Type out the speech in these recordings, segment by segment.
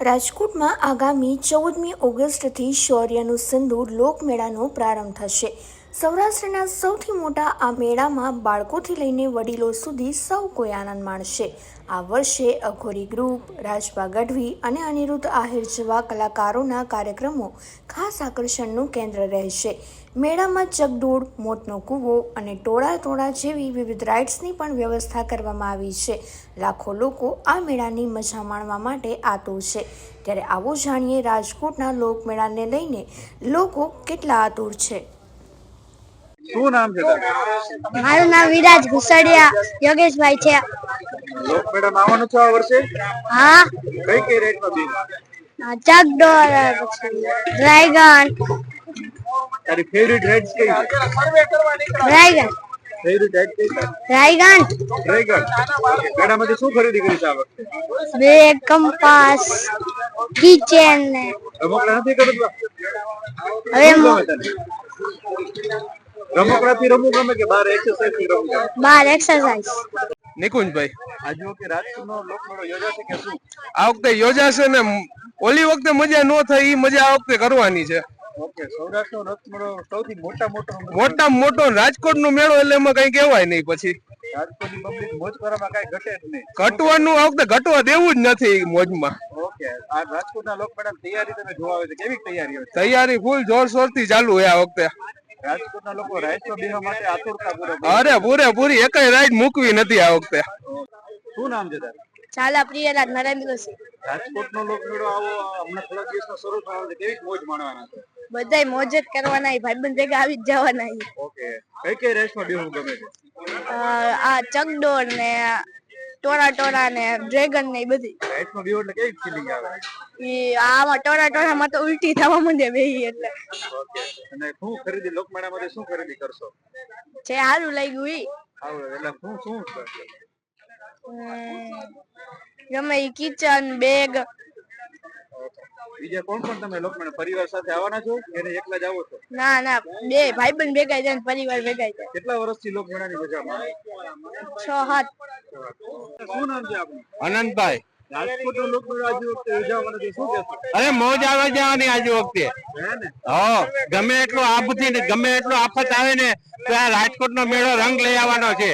રાજકોટમાં આગામી ચૌદમી ઓગસ્ટથી શૌર્યનું સિંદૂર લોકમેળાનો પ્રારંભ થશે. સૌરાષ્ટ્રના સૌથી મોટા આ મેળામાં બાળકોથી લઈને વડીલો સુધી સૌ કોઈ આનંદ માણશે. આ વર્ષે અઘોરી ગ્રુપ રાજપા ગઢવી અને અનિરુદ્ધ આહિર જેવા કલાકારોના કાર્યક્રમો ખાસ આકર્ષણનું કેન્દ્ર રહેશે. મેળામાં ચકડોળ મોતનો કૂવો અને ટોળા ટોળા જેવી વિવિધ રાઇડ્સની પણ વ્યવસ્થા કરવામાં આવી છે. લાખો લોકો આ મેળાની મજા માણવા માટે આતુર છે. ત્યારે આવો જાણીએ રાજકોટના લોકમેળાને લઈને લોકો કેટલા આતુર છે. શું નામ છે મારું નામ વિરાજ ઘુસડિયા યોગેશભાઈ છે. મેડમ આવવાનું છે આ વર્ષે? હા. કઈ કઈ રેટમાં બી ચકડોર ડ્રેગન. તારી ફેવરિટ રેટ કઈ છે? ડ્રેગન. ફેવરિટ રાઇડ કઈ ડ્રેગન. ડ્રેગન. મેળામાંથી શું ખરીદી કરી છે આ વખતે? બેગ કંપાસ કિચન ને. હવે રમકડાથી રમવું ગમે કે બહાર એક્સરસાઇઝથી રમવું ગમે બાર એક્સરસાઇઝ નિકુંજભાઈ. આજે વખતે રાજકોટનો લોકમેળો યોજાશે કે શું? આ વખતે યોજાશે ને ઓલી વખતે મજા ન થઈ એ મજા આ વખતે કરવાની છે. ઓકે સૌરાષ્ટ્રનો રથમેળો સૌથી મોટા મોટો રાજકોટ નો મેળો એટલે એમાં કઈ કહેવાય નહીં પછી. રાજકોટની પબ્લિક મોજ કરવામાં કઈ ઘટે જ નહીં. ઘટવાનું આ વખતે ઘટવા દેવું જ નથી મોજમાં. ઓકે આ રાજકોટના લોકમેળાની તૈયારી તમે જોવા આવે છે. કેવી તૈયારીઓ છે? તૈયારી ફૂલ જોરશોરથી ચાલુ હોય આ વખતે. રાજકોટના લોકો રાઈડમાં બેસવા માટે આતુરતા પૂર્વક અરે પૂરે પૂરી એકય રાઈડ મૂકવી નથી આ વખતે. શું નામ છે તારું? ચાલા પ્રિયરાજ નરેન્દ્રસિંહ રાજકોટનો લોકમેળો આવો હમણાં થોડા દિવસમાં શરૂ થવાનો છે. કેવી મોજ માણવાના છે? બધાય મોજ જ કરવાના ભાઈબંધ ભેગા આવી જ જવાના ઓકે. કઈ કઈ રેસમાં બેસવું ગમે છે? આ ચકડોર ને ટોરા ટોરા ને ડ્રેગન ને એ બધી. રાઈડમાં બેહો એટલે કેવી ફીલિંગ આવે? ઈ આમાં ટોરા ટોરામાં તો ઉલટી થવા માંડે બેહી એટલે. ઓકે અને શું ખરીદી? લોકમેળામાંથી શું ખરીદી કરશો? જે સારું લાગ્યું ઈ. સારું એટલે શું શું કરશો? ગમે ઈ કિચન બેગ બીજા કોણ કોણ તમે લોકમેળા પરિવાર સાથે આવવાના છો? કે એને એકલા જ આવો છો? ના ના બે ભાઈબંધ ભેગા જાય ને પરિવાર ભેગા જાય. કેટલા વર્ષથી લોકમેળાની મજા માણો છ હાથ શું નામ છે આપનું? આનંદભાઈ અરે મોજ આવે જવાની આજે વખતે. હા ગમે એટલું આફથી ને ગમે એટલું આફત આવે ને તો આ રાજકોટ નો મેળો રંગ લઈ આવવાનો છે.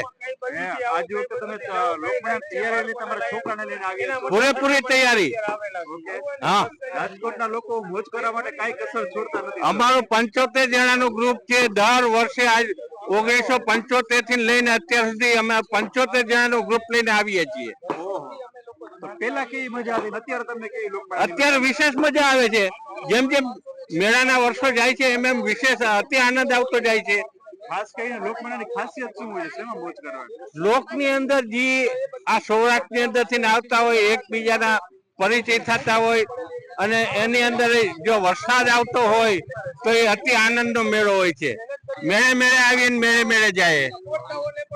પૂરેપૂરી તૈયારી. હા. રાજકોટના લોકો મોજ કરવા માટે કઈ કસર છોડતા નથી. અમારું પંચોતેર જણાનું ગ્રુપ છે. દર વર્ષે આજ ઓગણીસો પંચોતેરથી લઈને અત્યાર સુધી અમે પંચોતેર જણાનું ગ્રુપ લઈને આવીએ છીએ. તો પેલા કેવી મજા હતી અત્યારે તમને કેવી લોકમેળાની અત્યારે વિશેષ મજા આવે છે. જેમ જેમ મેળાના વર્ષો જાય છે એમ એમ વિશેષ અતિ આનંદ આવતો જાય છે. ખાસ કરીને લોકમેળાની ખાસિયત શું હોય છે? શેમાં મોજ કરવાની? લોકની અંદર જે આ સૌરાષ્ટ્રની અંદરથી આવતા હોય એકબીજાના પરિચય થતા હોય અને એની અંદર જો વરસાદ આવતો હોય તો એ અતિ આનંદનો મેળો હોય છે. મેળે મેળે આવીને મેળે મેળે જાય.